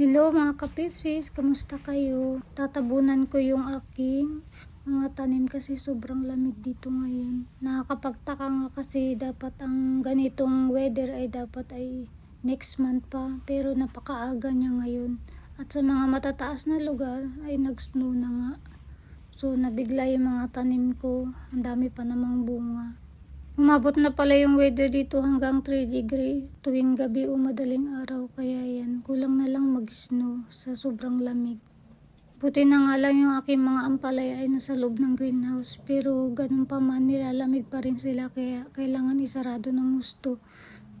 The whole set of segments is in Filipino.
Hello mga kapiswis, kamusta kayo? Tatabunan ko yung aking mga tanim kasi sobrang lamig dito ngayon. Nakakapagtaka nga kasi dapat ang ganitong weather ay dapat ay next month pa pero napakaaga niya ngayon. At sa mga matataas na lugar ay nag-snow na nga. So nabigla yung mga tanim ko, ang dami pa namang bunga. Umabot na pala yung weather dito hanggang 3 degree tuwing gabi o madaling araw kaya yan kulang na lang mag-snow sa sobrang lamig. Buti na nga lang yung aking mga ampalaya ay nasa loob ng greenhouse pero ganun pa man nilalamig pa rin sila kaya kailangan isarado ng gusto.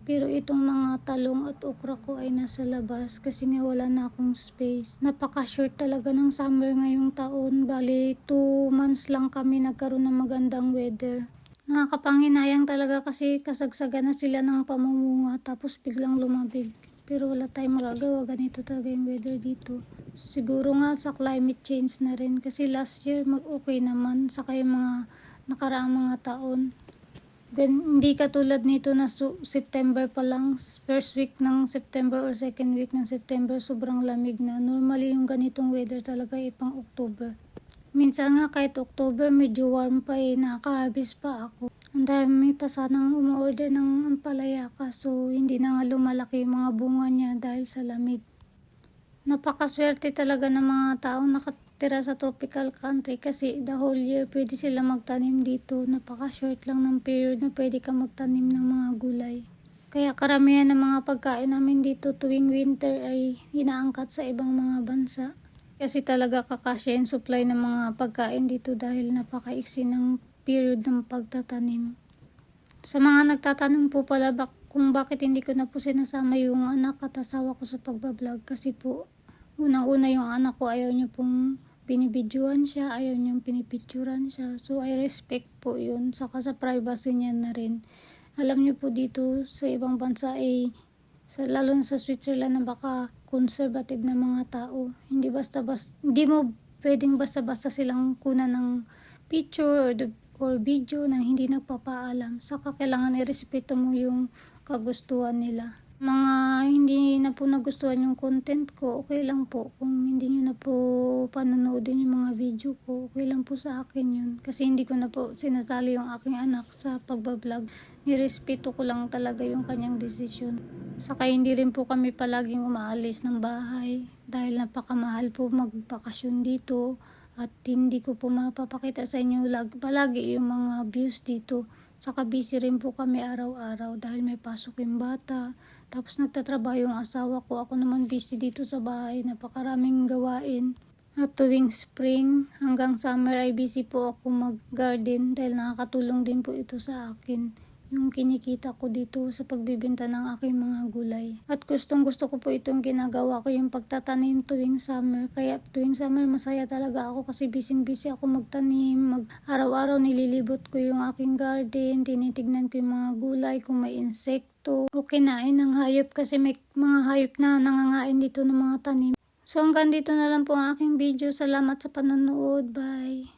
Pero itong mga talong at okra ko ay nasa labas kasi nga wala na akong space. Napaka-short talaga ng summer ngayong taon. Bali, 2 months lang kami nagkaroon ng magandang weather. Nakakapanginayang talaga kasi kasagsagan na sila ng pamumunga tapos biglang lumabig. Pero wala tayong magagawa, ganito talaga yung weather dito. Siguro nga sa climate change na rin kasi last year mag-okay naman sa yung mga nakaraang mga taon. Gan, hindi katulad nito na September pa lang, first week ng September or second week ng September, sobrang lamig na. Normally yung ganitong weather talaga ay pang October. Minsan nga kahit October medyo warm pa eh, nakaka-harvest pa ako. Ang dami pa sanang umorder ng ampalaya kaso hindi na nga lumalaki yung mga bunga niya dahil sa lamig. Napakaswerte talaga ng mga taong nakatira sa tropical country kasi the whole year pwede sila magtanim dito. Napaka-short lang ng period na pwede ka magtanim ng mga gulay. Kaya karamihan ng mga pagkain namin dito tuwing winter ay inaangkat sa ibang mga bansa. Kasi talaga kakasya yung supply ng mga pagkain dito dahil napakaiksi ng period ng pagtatanim. Sa mga nagtatanong po pala bak kung bakit hindi ko na po sinasama yung anak at asawa ko sa pagbablog kasi po unang-una yung anak ko ayaw niya pong binibidyoan siya, ayaw niyang pinipicturan siya. So I respect po yun. Saka sa privacy niya na rin. Alam niyo po dito sa ibang bansa ay sa lalo na sa Switzerland na baka conservative na mga tao. Hindi basta-basta hindi mo pwedeng basta-basta silang kunan ng picture or, the, or video na hindi nagpapaalam. Saka kailangan irespeto mo yung kagustuhan nila. Mga hindi na po nagustuhan yung content ko, okay lang po. Kung hindi nyo na po panonoodin yung mga video ko, okay lang po sa akin yun. Kasi hindi ko na po sinasali yung aking anak sa pagbablog. Nirespeto ko lang talaga yung kanyang desisyon. Saka hindi rin po kami palaging umaalis ng bahay dahil napakamahal po magbakasyon dito at hindi ko po mapapakita sa inyo lag, palagi yung mga views dito. Saka busy rin po kami araw-araw dahil may pasok yung bata. Tapos nagtatrabaho yung asawa ko. Ako naman busy dito sa bahay. Napakaraming gawain. At tuwing spring hanggang summer ay busy po ako mag-garden dahil nakakatulong din po ito sa akin yung kinikita ko dito sa pagbibenta ng aking mga gulay. At gustong gusto ko po itong ginagawa ko yung pagtatanim tuwing summer. Kaya tuwing summer masaya talaga ako kasi busy busy ako magtanim. Mag araw-araw nililibot ko yung aking garden, tinitignan ko yung mga gulay kung may insekto o kinain ng hayop kasi may mga hayop na nangangain dito ng mga tanim. So hanggang dito na lang po ang aking video. Salamat sa panonood. Bye!